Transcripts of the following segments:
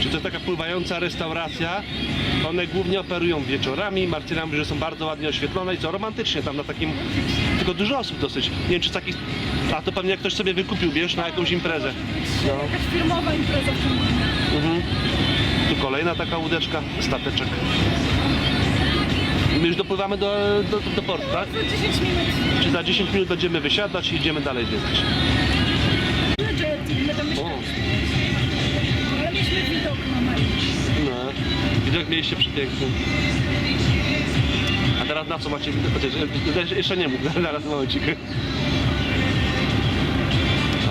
Czy to jest taka pływająca restauracja? One głównie operują wieczorami. Martyna mówi, że są bardzo ładnie oświetlone i co romantycznie tam na takim. Tylko dużo osób dosyć. Nie wiem, czy taki. A to pewnie jak ktoś sobie wykupił, wiesz, na jakąś imprezę. No. Jakaś firmowa impreza. Mhm. Tu kolejna taka łódeczka, stateczek. My już dopływamy do, do, do portu, tak? Za 10 minut. Czy za 10 minut będziemy wysiadać i idziemy dalej zwiedzać? My tam A teraz na co macie jeszcze- nie mów, zaraz momencik.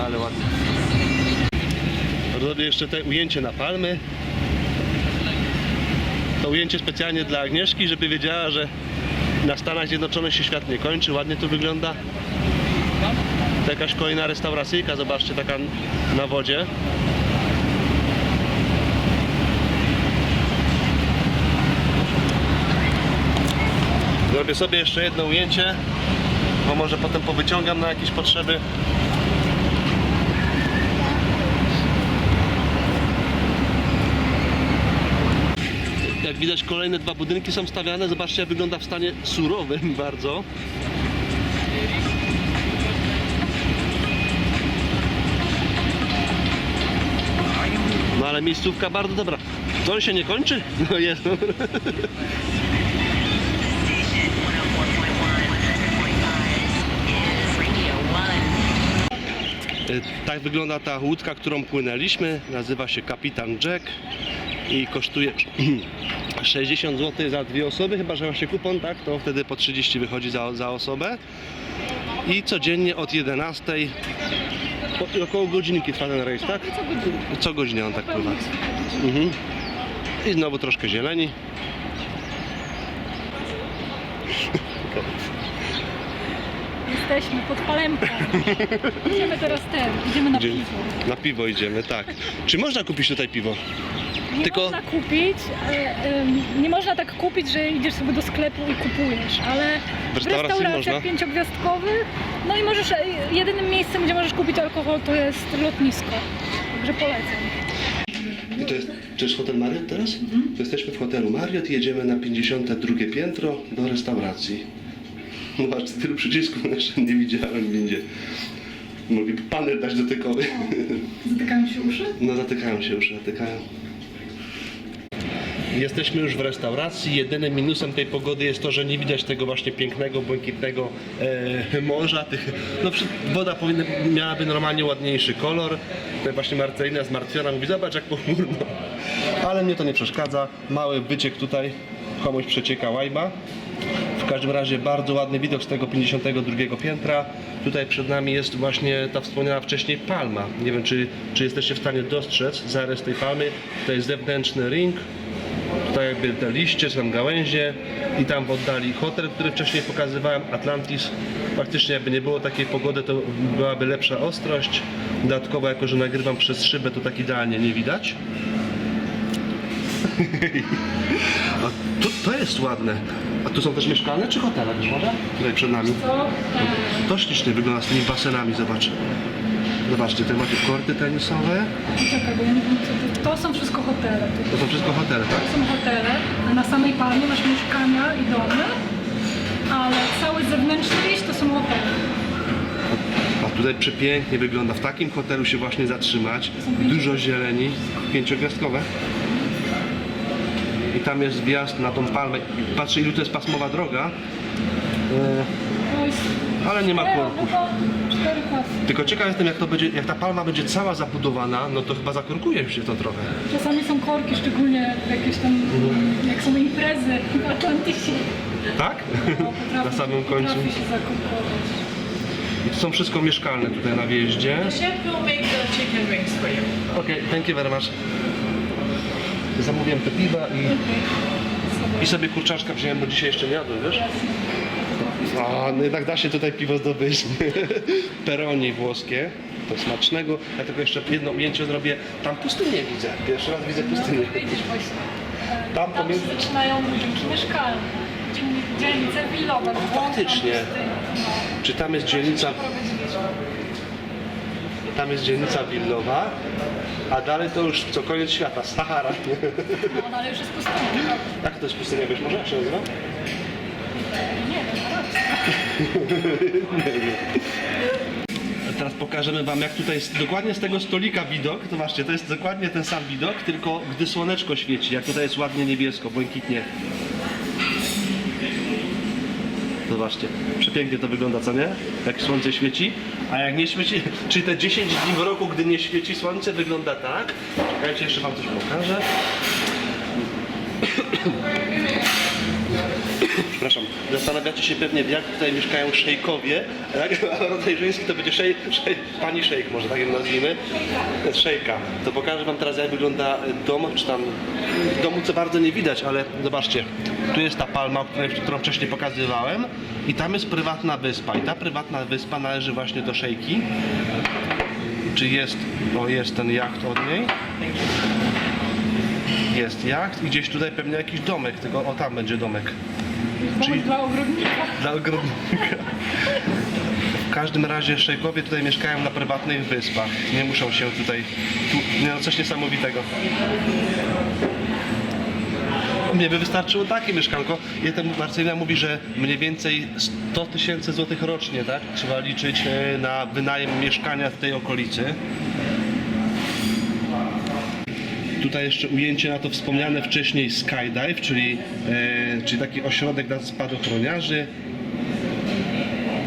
Ale ładnie. Robię jeszcze te ujęcie na palmy. To ujęcie specjalnie dla Agnieszki, żeby wiedziała, że na Stanach Zjednoczonych się świat nie kończy. Ładnie to wygląda. To jakaś kolejna restauracyjka, zobaczcie, taka na wodzie. Zrobię sobie jeszcze jedno ujęcie, bo może potem powyciągam na jakieś potrzeby. Jak widać kolejne dwa budynki są stawiane. Zobaczcie jak wygląda w stanie surowym bardzo. No ale miejscówka bardzo dobra. To się nie kończy? No jest. Tak wygląda ta łódka, którą płynęliśmy. Nazywa się Kapitan Jack i kosztuje 60 zł za dwie osoby, chyba że się kupon, tak? To wtedy po 30 wychodzi za, za osobę. I codziennie od 11 po, około godzinki trwa ten rejs, tak? Co godzinę. Co godzinę on tak pływa. Mhm. I znowu troszkę zieleni. Jesteśmy pod palemką. Idziemy teraz ten, idziemy na Gdzie- piwo. Na piwo idziemy, tak. Czy można kupić tutaj piwo? Nie Tylko- można kupić, e, em, nie można tak kupić, że idziesz sobie do sklepu i kupujesz, ale W w restauracji restauracjach pięciogwiazdkowych, no i możesz, e, jedynym miejscem, gdzie możesz kupić alkohol to jest lotnisko. Także polecam. I to jest, to jest hotel Marriott teraz? To jesteśmy w hotelu Marriott i jedziemy na 52 piętro do restauracji. No patrz, tylu przycisków jeszcze nie widziałem w windzie. Mogliby panel dać dotykowy. Zatykają się uszy? No zatykają się już, zatykają. Jesteśmy już w restauracji. Jedynym minusem tej pogody jest to, że nie widać tego właśnie pięknego, błękitnego e, morza. Tych, no, woda powinna, miałaby normalnie ładniejszy kolor. Tutaj właśnie Marcelina zmartwiona mówi, zobacz jak pochmurno. Ale mnie to nie przeszkadza. Mały wyciek tutaj, komuś przecieka łajba. W każdym razie bardzo ładny widok z tego 52 piętra. Tutaj przed nami jest właśnie ta wspomniana wcześniej palma. Nie wiem, czy, czy jesteście w stanie dostrzec zarys tej palmy. To jest zewnętrzny ring. Tutaj jakby te liście, czy tam gałęzie i tam w oddali hotel, który wcześniej pokazywałem, Atlantis. Faktycznie jakby nie było takiej pogody, to byłaby lepsza ostrość. Dodatkowo, jako że nagrywam przez szybę, to tak idealnie nie widać. A to, to jest ładne. A tu są też mieszkalne czy hotele, wiesz może? Tutaj przed nami. To, To ślicznie wygląda z tymi basenami, zobacz. Zobaczcie, tutaj macie korty tenisowe. czekaj, bo ja nie wiem co to, to są wszystko hotele. To są wszystko hotele, tak? To są hotele, a na samej palmie masz mieszkania i domy, ale cały zewnętrzny liść to są hotele. A tutaj przepięknie wygląda. W takim hotelu się właśnie zatrzymać. Dużo zieleni, pięciogwiazdkowe. Tam jest wjazd na tą palmę. I Patrzę, ilu to jest pasmowa droga. E, ale nie ma korków. no. Tylko ciekaw jestem, jak to będzie, jak ta palma będzie cała zabudowana, no to chyba zakorkuje się to trochę. Czasami są korki, szczególnie jakieś tam, jak są imprezy w Atlantysie. Tak? No, na samym końcu. Potrafi się zakorkować. I to są wszystko mieszkalne tutaj na wjeździe. The chef will make the chicken wings for you. Okej, thank you very much. Zamówiłem te piwa i, i sobie kurczaczka wziąłem, bo dzisiaj jeszcze nie jadłem, wiesz? A, no jednak da się tutaj piwo zdobyć. Peroni włoskie, to smacznego. Ja tylko jeszcze jedno ujęcie zrobię. Tam pustynię widzę. Pierwszy raz widzę pustynię. No, Tam Tam pomiędzy- zaczynają budynki mieszkalne. Dzielni- Dzielnice willowe. faktycznie. No, Czy tam jest dzielnica, tam jest dzielnica willowa, A dalej to już co koniec świata, Sahara. No, no ale już jest pustynia. Jak to jest pustynia, wiesz może jak się nazywa? Nie, to arabska. Teraz pokażemy wam jak tutaj jest dokładnie z tego stolika widok. Zobaczcie, to jest dokładnie ten sam widok, tylko gdy słoneczko świeci, jak tutaj jest ładnie niebiesko, błękitnie. Zobaczcie, przepięknie to wygląda, co nie? Jak słońce świeci, a jak nie świeci, czyli te 10 dni w roku, gdy nie świeci słońce, wygląda tak. Czekajcie, jeszcze wam coś pokażę. Przepraszam, zastanawiacie się pewnie, jak tutaj mieszkają szejkowie, tak? a rodzaj żeński to będzie szej, szej, pani szejk, może tak ją nazwijmy, szejka. To pokażę wam teraz, jak wygląda dom, czy tam domu co bardzo nie widać, ale zobaczcie, tu jest ta palma, którą wcześniej pokazywałem i tam jest prywatna wyspa i ta prywatna wyspa należy właśnie do szejki. Czy jest, o jest ten jacht od niej. Jest jacht i gdzieś tutaj pewnie jakiś domek, tylko o tam będzie domek. Domek dla ogrodnika. Dla ogrodnika. W każdym razie szejkowie tutaj mieszkają na prywatnych wyspach. Nie muszą się tutaj... Tu, nie no, coś niesamowitego. Mnie by wystarczyło takie mieszkanko. Jeden Marcelina mówi, że mniej więcej 100 tysięcy złotych rocznie, tak? Trzeba liczyć e, na wynajem mieszkania w tej okolicy. Tutaj jeszcze ujęcie na to wspomniane wcześniej Skydive, czyli, e, czyli taki ośrodek dla spadochroniarzy.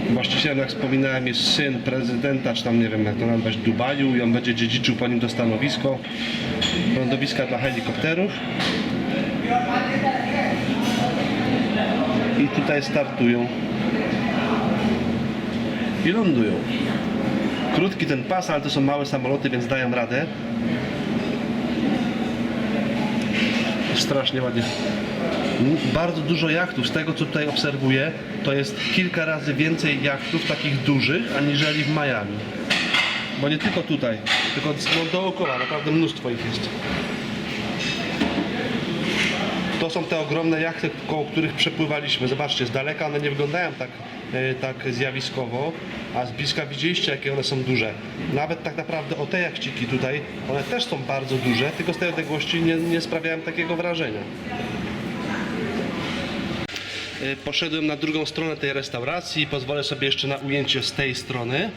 Właścicielem, jak wspominałem, jest syn prezydenta, czy tam nie wiem jak to nazwać, Dubaju i on będzie dziedziczył po nim to stanowisko, lądowiska dla helikopterów. I tutaj startują i lądują. Krótki ten pas, ale to są małe samoloty, więc dają radę. Strasznie ładnie. Bardzo dużo jachtów, z tego co tutaj obserwuję, to jest kilka razy więcej jachtów takich dużych, aniżeli w Miami. Bo nie tylko tutaj, tylko dookoła, naprawdę mnóstwo ich jest. To są te ogromne jachty, koło których przepływaliśmy. Zobaczcie, z daleka one nie wyglądają tak, tak zjawiskowo, a z bliska widzieliście, jakie one są duże. Nawet tak naprawdę o te jachciki tutaj, one też są bardzo duże, tylko z tej odległości nie, nie sprawiają takiego wrażenia. E, Poszedłem na drugą stronę tej restauracji. Pozwolę sobie jeszcze na ujęcie z tej strony,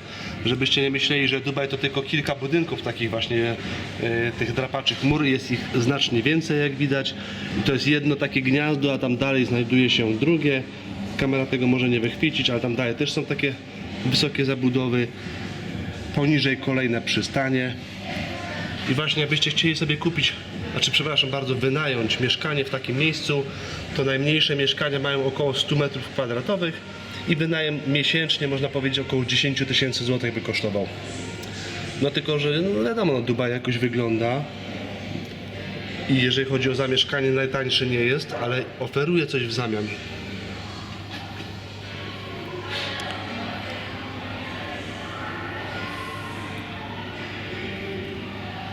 żebyście nie myśleli, że Dubaj to tylko kilka budynków takich właśnie e, tych drapaczych mur. Jest ich znacznie więcej, jak widać. I to jest jedno takie gniazdo, a tam dalej znajduje się drugie. Kamera tego może nie wychwycić, ale tam dalej też są takie wysokie zabudowy. Poniżej kolejne przystanie. I właśnie jakbyście chcieli sobie kupić, znaczy przepraszam bardzo, wynająć mieszkanie w takim miejscu, to najmniejsze mieszkania mają około 100 metrów kwadratowych i wynajem miesięcznie można powiedzieć około 10 tysięcy złotych by kosztował. No tylko, że no wiadomo, no, Dubaj jakoś wygląda i jeżeli chodzi o zamieszkanie najtańszy nie jest, ale oferuje coś w zamian.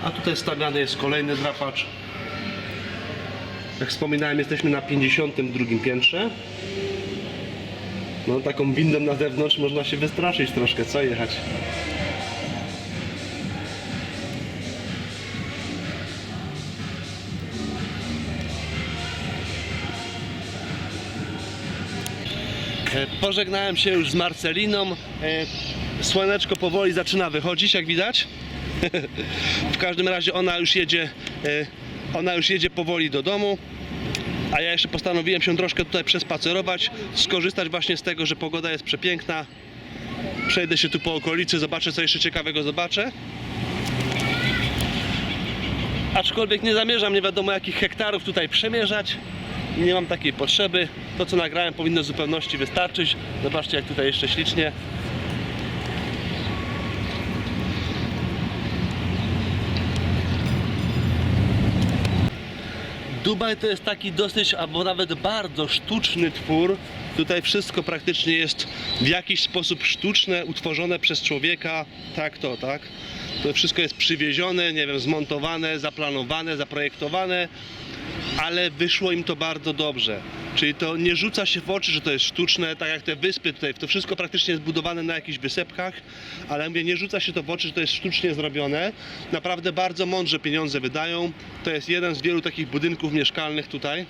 A tutaj stawiany jest kolejny drapacz. Jak wspominałem, jesteśmy na 52 piętrze. No taką windą na zewnątrz można się wystraszyć troszkę, co jechać. E, Pożegnałem się już z Marceliną. E, Słoneczko powoli zaczyna wychodzić, jak widać. W każdym razie ona już jedzie, e, ona już jedzie powoli do domu. A ja jeszcze postanowiłem się troszkę tutaj przespacerować, skorzystać właśnie z tego, że pogoda jest przepiękna. Przejdę się tu po okolicy, zobaczę co jeszcze ciekawego zobaczę. Aczkolwiek nie zamierzam nie wiadomo jakich hektarów tutaj przemierzać. Nie mam takiej potrzeby. To co nagrałem powinno w zupełności wystarczyć. Zobaczcie jak tutaj jeszcze ślicznie. Dubaj to jest taki dosyć, albo nawet bardzo sztuczny twór. Tutaj wszystko praktycznie jest w jakiś sposób sztuczne, utworzone przez człowieka. Tak to, tak. To wszystko jest przywiezione, nie wiem, zmontowane, zaplanowane, zaprojektowane. ale wyszło im to bardzo dobrze. Czyli to nie rzuca się w oczy, że to jest sztuczne, tak jak te wyspy tutaj, to wszystko praktycznie jest budowane na jakichś wysepkach, ale mówię, nie rzuca się to w oczy, że to jest sztucznie zrobione. Naprawdę bardzo mądrze pieniądze wydają. To jest jeden z wielu takich budynków mieszkalnych tutaj.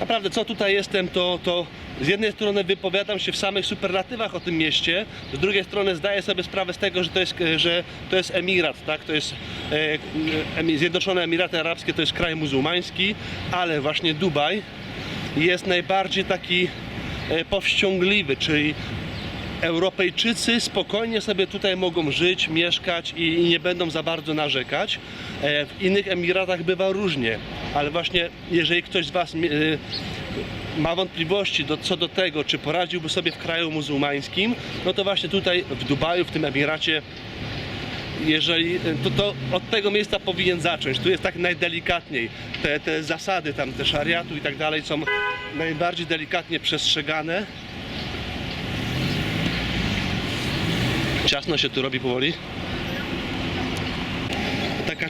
Naprawdę, co tutaj jestem, to, to z jednej strony wypowiadam się w samych superlatywach o tym mieście, z drugiej strony zdaję sobie sprawę z tego, że to jest, że to jest emirat, tak? To jest e, Zjednoczone Emiraty Arabskie, to jest kraj muzułmański, ale właśnie Dubaj jest najbardziej taki e, powściągliwy, czyli Europejczycy spokojnie sobie tutaj mogą żyć, mieszkać i, nie będą za bardzo narzekać. E, W innych Emiratach bywa różnie, ale właśnie jeżeli ktoś z Was e, ma wątpliwości do, co do tego, czy poradziłby sobie w kraju muzułmańskim, no to właśnie tutaj w Dubaju, w tym Emiracie, jeżeli, to, to od tego miejsca powinien zacząć. Tu jest tak najdelikatniej. Te, te zasady tam, te szariatu i tak dalej są najbardziej delikatnie przestrzegane. Ciasno się tu robi powoli.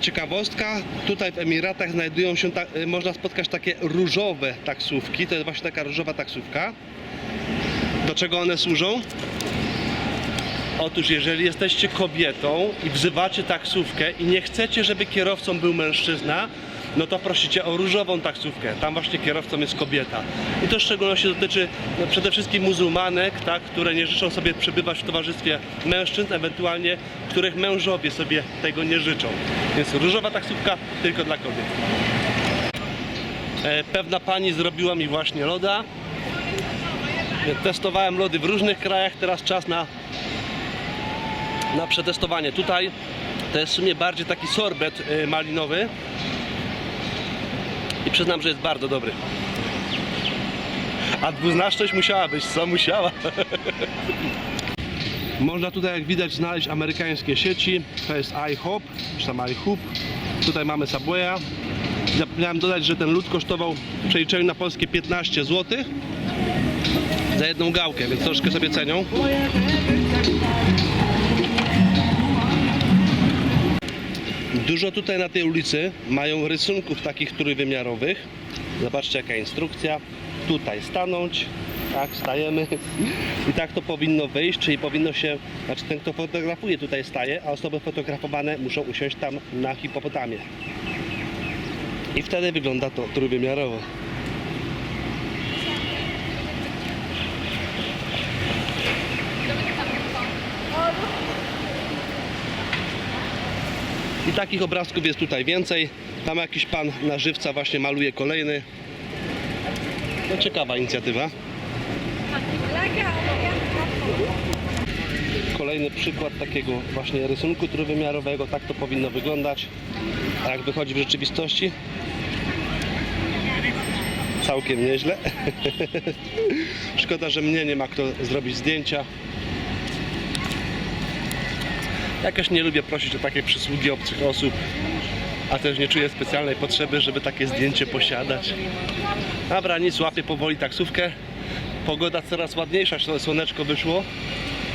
Ciekawostka, tutaj w Emiratach znajdują się, ta, y, można spotkać takie różowe taksówki, to jest właśnie taka różowa taksówka. Do czego one służą? Otóż jeżeli jesteście kobietą i wzywacie taksówkę i nie chcecie, żeby kierowcą był mężczyzna, no to prosicie o różową taksówkę. Tam właśnie kierowcą jest kobieta. I to w szczególności dotyczy no, przede wszystkim muzułmanek, tak, które nie życzą sobie przebywać w towarzystwie mężczyzn, ewentualnie których mężowie sobie tego nie życzą. Więc różowa taksówka tylko dla kobiet. E, Pewna pani zrobiła mi właśnie loda. Testowałem lody w różnych krajach, teraz czas na na przetestowanie. Tutaj to jest w sumie bardziej taki sorbet y, malinowy i przyznam, że jest bardzo dobry. A dwuznaczność musiała być, co musiała. Można tutaj, jak widać, znaleźć amerykańskie sieci. To jest iHop, czy tam iHoop. Tutaj mamy Subwaya. Zapomniałem dodać, że ten lód kosztował w przeliczeniu na polskie 15 zł za jedną gałkę, więc troszkę sobie cenią. Dużo tutaj na tej ulicy mają rysunków takich trójwymiarowych. Zobaczcie jaka instrukcja. Tutaj stanąć, tak, stajemy. I tak to powinno wyjść, czyli powinno się, znaczy ten kto fotografuje tutaj staje, a osoby fotografowane muszą usiąść tam na hipopotamie. I wtedy wygląda to trójwymiarowo. I takich obrazków jest tutaj więcej. Tam jakiś pan na żywca właśnie maluje kolejny. No ciekawa inicjatywa. Kolejny przykład takiego właśnie rysunku trójwymiarowego. Tak to powinno wyglądać. A jak wychodzi w rzeczywistości? Całkiem nieźle. Szkoda, że mnie nie ma kto zrobić zdjęcia. Jakoś nie lubię prosić o takie przysługi obcych osób, a też nie czuję specjalnej potrzeby, żeby takie zdjęcie posiadać. Dobra, nic, łapię powoli taksówkę. Pogoda coraz ładniejsza, słoneczko wyszło.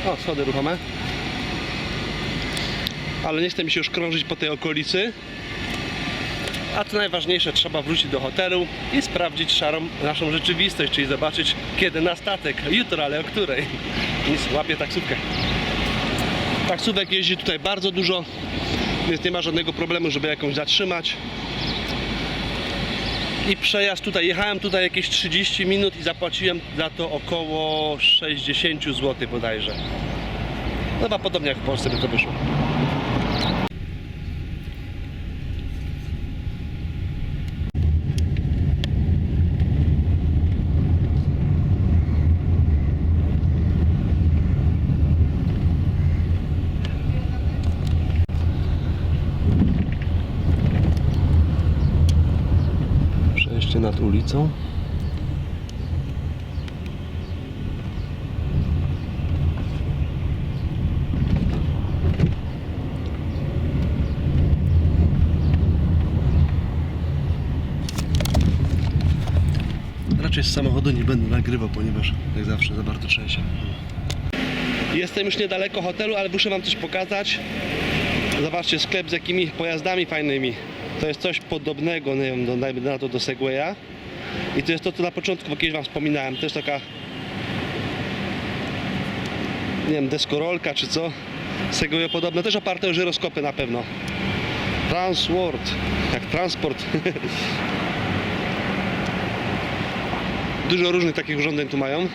O, schody ruchome. Ale nie chce mi się już krążyć po tej okolicy. A co najważniejsze, trzeba wrócić do hotelu i sprawdzić szarą naszą rzeczywistość, czyli zobaczyć kiedy na statek. Jutro, ale o której. Nic, łapię taksówkę. Taksówek jeździ tutaj bardzo dużo, więc nie ma żadnego problemu, żeby jakąś zatrzymać. I przejazd tutaj, jechałem tutaj jakieś 30 minut i zapłaciłem za to około 60 zł bodajże. No chyba podobnie jak w Polsce by to wyszło. Ulicą. Raczej z samochodu nie będę nagrywał, ponieważ jak zawsze za bardzo trzęsie. Jestem już niedaleko hotelu, ale muszę wam coś pokazać. Zobaczcie, sklep z jakimi pojazdami fajnymi. To jest coś podobnego, nie wiem, do, dajmy na to do Segwaya. I to jest to, co na początku kiedyś Wam wspominałem. Jest taka, nie wiem, deskorolka czy co. Segway podobne, też oparte o żyroskopy na pewno. Transworld, jak transport. Dużo różnych takich urządzeń tu mają.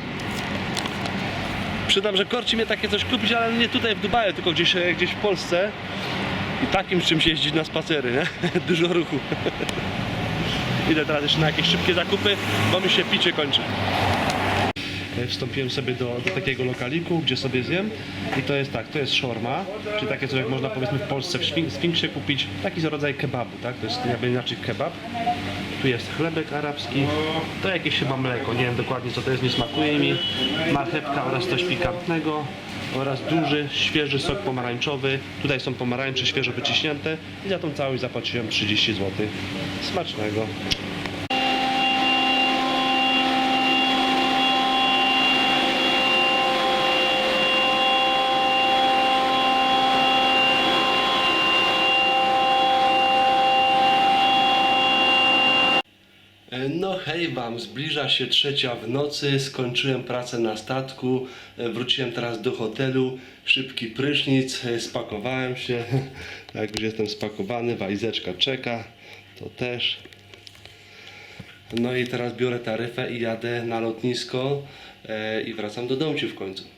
Przydam, że korci mnie takie coś kupić, ale nie tutaj w Dubaju, tylko gdzieś, e, gdzieś w Polsce. I takim czymś jeździć na spacery, nie? Dużo ruchu. Idę teraz jeszcze na jakieś szybkie zakupy, bo mi się picie kończy. E, Wstąpiłem sobie do, do takiego lokaliku, gdzie sobie zjem i to jest tak, to jest szorma, czyli takie coś jak można powiedzmy w Polsce w Sfinksie kupić, taki zrodzaj kebabu, tak, to jest jakby inaczej kebab. Tu jest chlebek arabski, to jakieś chyba mleko, nie wiem dokładnie co to jest, nie smakuje mi, marchewka oraz coś pikantnego oraz duży, świeży sok pomarańczowy. Tutaj są pomarańcze świeżo wyciśnięte i za tą całość zapłaciłem 30 zł. Smacznego. No hej wam, zbliża się trzecia w nocy, skończyłem pracę na statku, e, wróciłem teraz do hotelu, szybki prysznic, e, spakowałem się, tak już jestem spakowany, walizeczka czeka, to też. No i teraz biorę taryfę i jadę na lotnisko e, i wracam do domciu w końcu.